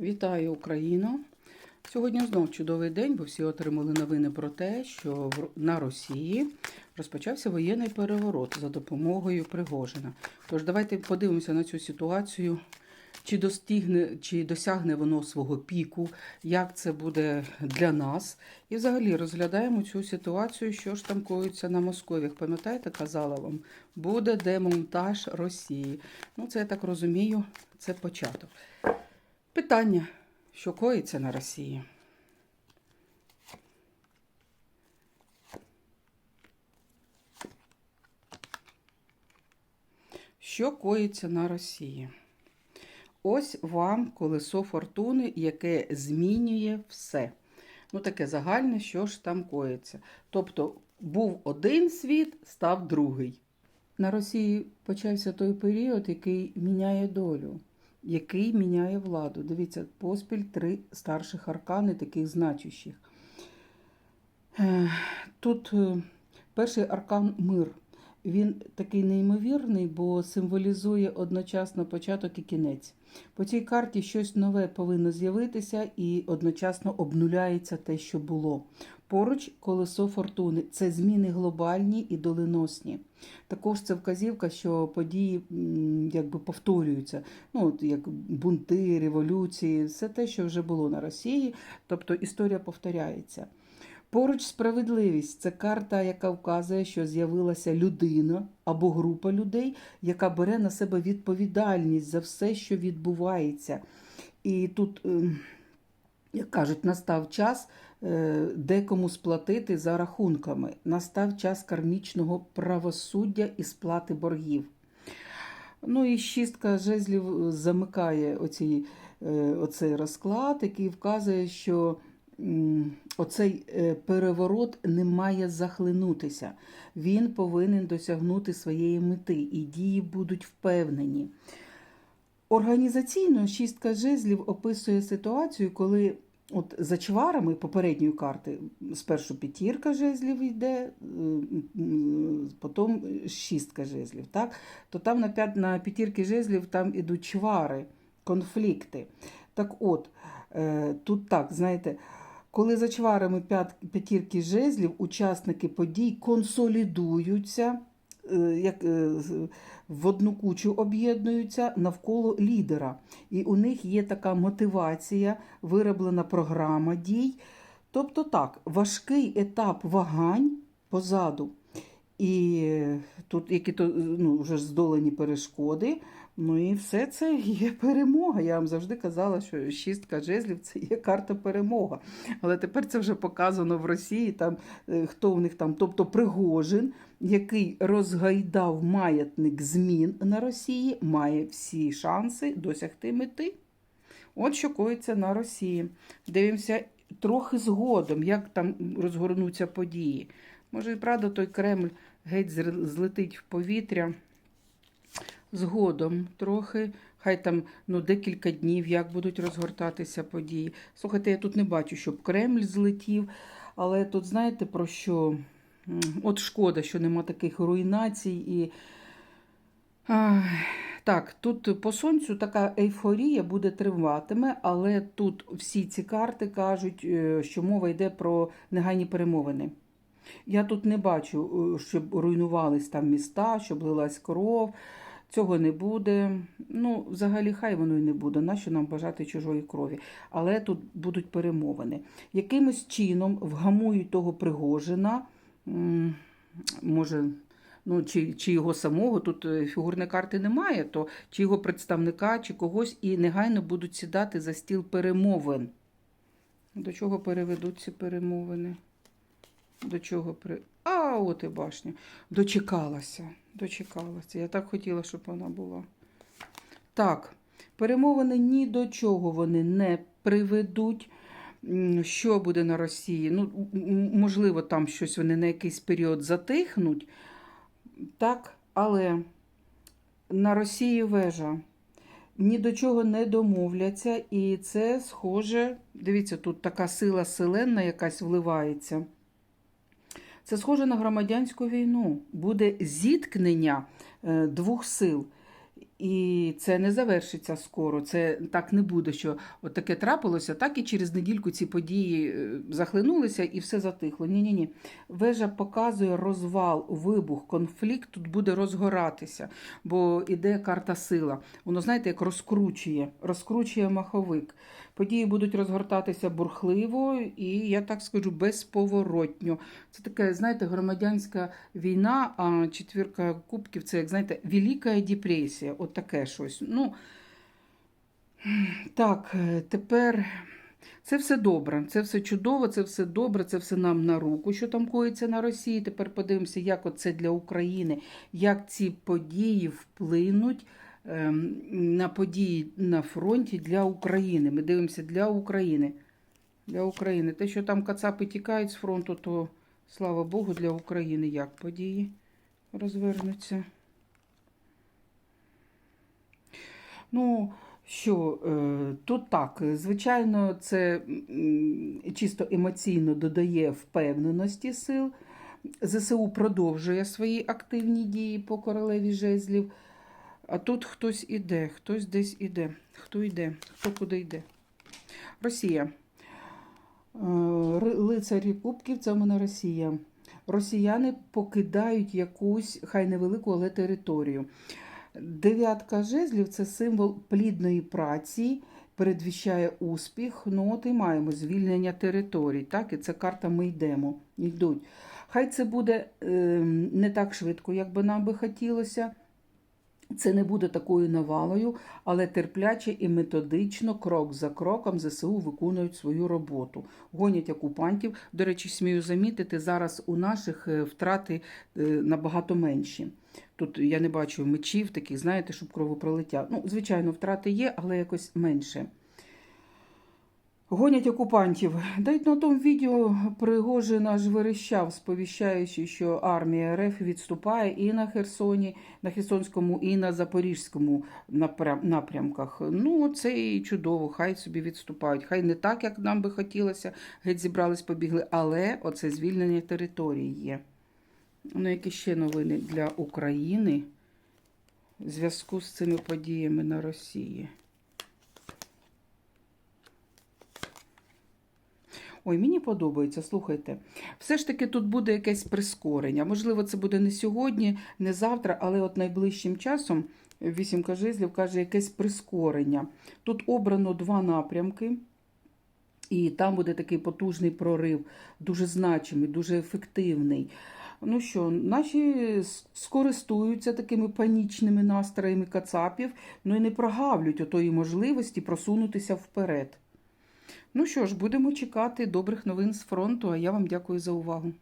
Вітаю Україну! Сьогодні знов чудовий день, бо всі отримали новини про те, що на Росії розпочався воєнний переворот за допомогою Пригожина. Тож давайте подивимося на цю ситуацію, чи достигне, чи досягне воно свого піку, як це буде для нас. І взагалі розглядаємо цю ситуацію, що ж там коїться на Московіях. Пам'ятаєте, казала вам, буде демонтаж Росії. Ну, це я так розумію, це початок. Питання, що коїться на Росії? Що коїться на Росії? Ось вам колесо фортуни, яке змінює все. Ну, таке загальне, що ж там коїться. Тобто був один світ, став другий. На Росії почався той період, який міняє долю, який міняє владу. Дивіться, поспіль три старших аркани, таких значущих. Е, Тут е, перший аркан мир. Він такий неймовірний, бо символізує одночасно початок і кінець. По цій карті щось нове повинно з'явитися і одночасно обнуляється те, що було. Поруч колесо фортуни це зміни глобальні і доленосні. Також це вказівка, що події якби повторюються. Ну, от як бунти, революції, все те, що вже було на Росії, тобто історія повторяється. Поруч справедливість це карта, яка вказує, що з'явилася людина або група людей, яка бере на себе відповідальність за все, що відбувається. І тут, ем, як кажуть, настав час е, декому сплатити за рахунками. Настав час кармічного правосуддя і сплати боргів. Ну і шістка жезлів замикає оці, е, оцей розклад, який вказує, що оцей е, переворот не має захлинутися. Він повинен досягнути своєї мети, і дії будуть впевнені. Організаційно шістка жезлів описує ситуацію, коли от за чварами попередньої карти спершу п'ятірка жезлів йде, е, потім шістка жезлів. Так? То там на, п'ят, п'ятірки жезлів там ідуть чвари, конфлікти. Так от, е, тут так, знаєте, коли за чварами п'ятірки жезлів учасники подій консолідуються, е, як е, в одну кучу об'єднуються навколо лідера. І у них є така мотивація, вироблена програма дій. Тобто так, важкий етап вагань позаду. І тут які то ну, вже ж здолані перешкоди. Ну і все це є перемога. Я вам завжди казала, що шістка жезлів це є карта перемога. Але тепер це вже показано в Росії, там е, хто в них там, тобто Пригожин, який розгайдав маятник змін на Росії, має всі шанси досягти мети. От що коїться на Росії. Дивимося трохи згодом, як там розгорнуться події. Може, і правда, той Кремль геть злетить в повітря. Згодом трохи, хай там ну, декілька днів, як будуть розгортатися події. Слухайте, я тут не бачу, щоб Кремль злетів, але тут знаєте про що? От шкода, що нема таких руйнацій і. Так, тут по сонцю така ейфорія буде триватиме, але тут всі ці карти кажуть, е, що мова йде про негайні перемовини. Я тут не бачу, е, щоб руйнувались там міста, щоб лилась кров. Цього не буде. Ну, взагалі, хай воно і не буде. Нащо нам бажати чужої крові? Але тут будуть перемовини. Якимось чином вгамують того Пригожина, може, ну, чи, чи його самого, тут е, фігурної карти немає, то чи його представника, чи когось, і негайно будуть сідати за стіл перемовин. До чого переведуть ці перемовини? До чого при. А, от і башня. Дочекалася. Дочекалася. Я так хотіла, щоб вона була. Так, перемовини ні до чого вони не приведуть. Що буде на Росії? Ну, можливо, там щось вони на якийсь період затихнуть. Так, але на Росії вежа. Ні до чого не домовляться, і це схоже. Дивіться, тут така сила селенна якась вливається. Це схоже на громадянську війну. Буде зіткнення е, двох сил. І це не завершиться скоро. Це так не буде, що от таке трапилося, так і через недільку ці події е, захлинулися і все затихло. Ні, ні, ні. Вежа показує розвал, вибух, конфлікт тут буде розгоратися, бо іде карта сила. Воно, знаєте, як розкручує, розкручує маховик. Події будуть розгортатися бурхливо і, я так скажу, безповоротньо. Це така, знаєте, громадянська війна, а четвірка кубків це, як знаєте, Велика депресія. От таке щось. Ну, так, е, тепер це все добре, це все чудово, це все добре, це все нам на руку, що там коїться на Росії. Тепер подивимося, як це для України, як ці події вплинуть на події на фронті для України. Ми дивимося для України. Для України. Те, що там кацапи тікають з фронту, то слава Богу, для України як події розвернуться. Ну, що, е, тут так, звичайно, це чисто емоційно додає впевненості сил. ЗСУ продовжує свої активні дії по королеві жезлів. А тут хтось іде, хтось десь іде. Хто йде, хто куди йде. Росія. Е, Лицарі Кубків це в мене Росія. Росіяни покидають якусь, хай невелику, але територію. Дев'ятка жезлів це символ плідної праці, передвіщає успіх. Ну, от і маємо звільнення територій. Так, і це карта ми йдемо. Йдуть. Хай це буде е, не так швидко, як би нам би хотілося. Це не буде такою навалою, але терпляче і методично, крок за кроком, ЗСУ виконують свою роботу. Гонять окупантів. До речі, смію замітити, зараз у наших е, втрати е, набагато менші. Тут я не бачу мечів таких, знаєте, щоб кровопролиття. Ну, звичайно, втрати є, але якось менше. Гонять окупантів. Да на тому відео Пригожин аж верещав, сповіщаючи, що армія РФ відступає і на Херсоні, на Херсонському, і на Запорізькому напрямках. Ну, це і чудово, хай собі відступають. Хай не так, як нам би хотілося, геть зібрались, побігли, але оце звільнення території є. Ну, які ще новини для України в зв'язку з цими подіями на Росії. Ой, мені подобається, слухайте. Все ж таки тут буде якесь прискорення. Можливо, це буде не сьогодні, не завтра, але от найближчим часом вісімка жезлів каже якесь прискорення. Тут обрано два напрямки. І там буде такий потужний прорив, дуже значимий, дуже ефективний. Ну що, наші скористуються такими панічними настроями кацапів, ну і не прогавлють отої можливості просунутися вперед. Ну що ж, будемо чекати добрих новин з фронту, а я вам дякую за увагу.